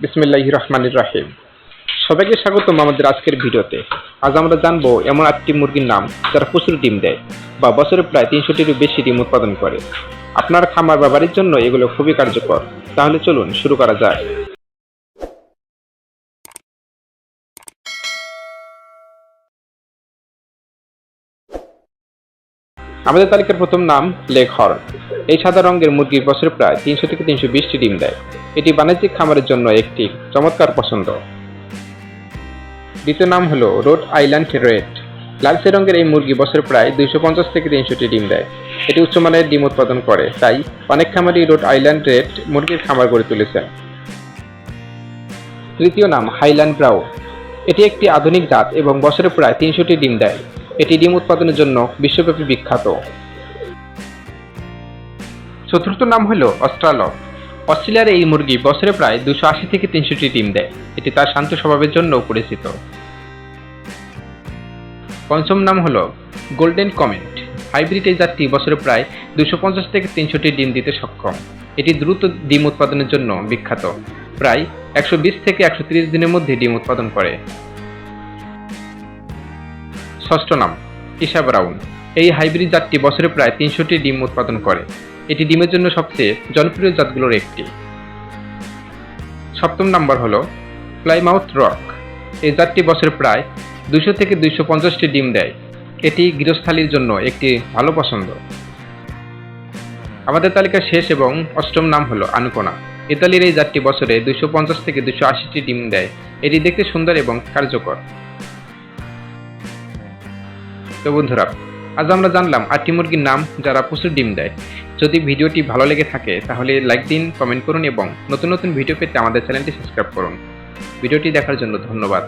বিসমিল্লাহ রহমানির রাহিম। সবাইকে স্বাগতম আমাদের আজকের ভিডিওতে। আজ আমরা জানব এমন আটটি মুরগির নাম যারা প্রচুর ডিম দেয় বা বছরে প্রায় তিনশোটিরও বেশি ডিম উৎপাদন করে। আপনার খামার বা বাড়ির জন্য এগুলো খুবই কার্যকর। তাহলে চলুন শুরু করা যায় আমাদের তালিকার প্রথম নাম লেগ হর্ন। এই সাদা রঙের মুরগি বছরে প্রায় তিনশো থেকে তিনশো বিশটি ডিম দেয়। এটি বাণিজ্যিক খামারের জন্য একটি চমৎকার পছন্দ। দ্বিতীয় নাম হলো রোড আইল্যান্ড রেড। লালচে রঙের এই মুরগি বছরে প্রায় দুইশো পঞ্চাশ থেকে তিনশোটি ডিম দেয়। এটি উচ্চমানের ডিম উৎপাদন করে, তাই অনেক খামারই রোড আইল্যান্ড রেড মুরগির খামার গড়ে তুলেছেন তৃতীয় নাম হাইল্যান্ড ব্রাউ। এটি একটি আধুনিক জাত এবং বছরে প্রায় তিনশোটি ডিম দেয়। এটি ডিম উৎপাদনের জন্য বিশ্বব্যাপী বিখ্যাত। চতুর্থ নাম হলো অস্ট্রালক। অস্ট্রেলিয়ার এই মুরগি বছরে প্রায় দুশো আশি থেকে তিনশোটি ডিম দেয়। এটি তার শান্ত স্বভাবের জন্য পরিচিত। পঞ্চম নাম হল গোল্ডেন কমেন্ট। হাইব্রিড এই জাতটি বছরে প্রায় দুশো পঞ্চাশ থেকে তিনশোটি ডিম দিতে সক্ষম। এটি দ্রুত ডিম উৎপাদনের জন্য বিখ্যাত। প্রায় একশো বিশ থেকে একশো দিনের মধ্যে ডিম উৎপাদন করে। ষষ্ঠ নাম ইশা ব্রাউন। এই হাইব্রিড জাতটি বছরে প্রায় তিনশোটি ডিম উৎপাদন করে। এটি ডিমের জন্য সবচেয়ে জনপ্রিয় জাতগুলোর একটি। সপ্তম নাম্বার হলো প্লাইমাউথ রক। এই জাতটি বছরে প্রায় দুশো থেকে দুইশো পঞ্চাশটি ডিম দেয়। এটি গৃহস্থালির জন্য একটি ভালো পছন্দ। আমাদের তালিকার শেষ এবং অষ্টম নাম হলো আনুকোনা। ইতালির এই জাতটি বছরে দুশো পঞ্চাশ থেকে দুশো আশিটি ডিম দেয়। এটি দেখতে সুন্দর এবং কার্যকর। তো বন্ধুরা, আজ আমরা জানলাম আটটি মুরগির নাম যারা প্রচুর ডিম দেয়। যদি ভিডিওটি ভালো লেগে থাকে, তাহলে লাইক দিন, কমেন্ট করুন এবং নতুন নতুন ভিডিও পেতে আমাদের চ্যানেলটি সাবস্ক্রাইব করুন। ভিডিওটি দেখার জন্য ধন্যবাদ।